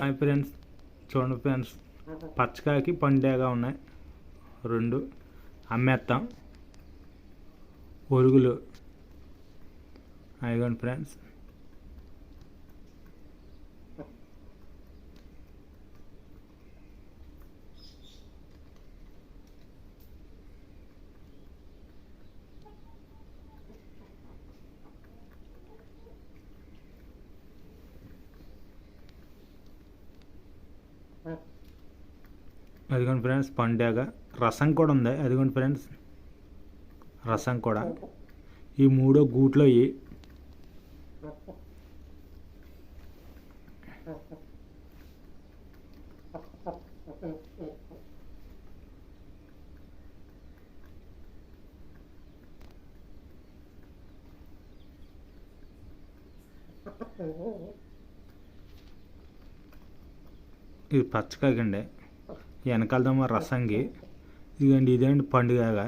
Hi friends చూడండి friends. పచ్చకాయకి పండుగగా ఉన్నాయి. రెండు. అమ్మేస్తాం ఒరుగులు. అయ్యండి ఫ్రెండ్స్. అదిగోండి ఫ్రెండ్స్ పండుగ. రసం కూడా ఉంది. అదిగోండి ఫ్రెండ్స్ రసం కూడా. ఈ మూడో గూట్లో ఇవి ఇది పచ్చకాగండి వెనకాలదేమో రసంగి. ఇదిగోండి ఇదేంటి పండుగగా?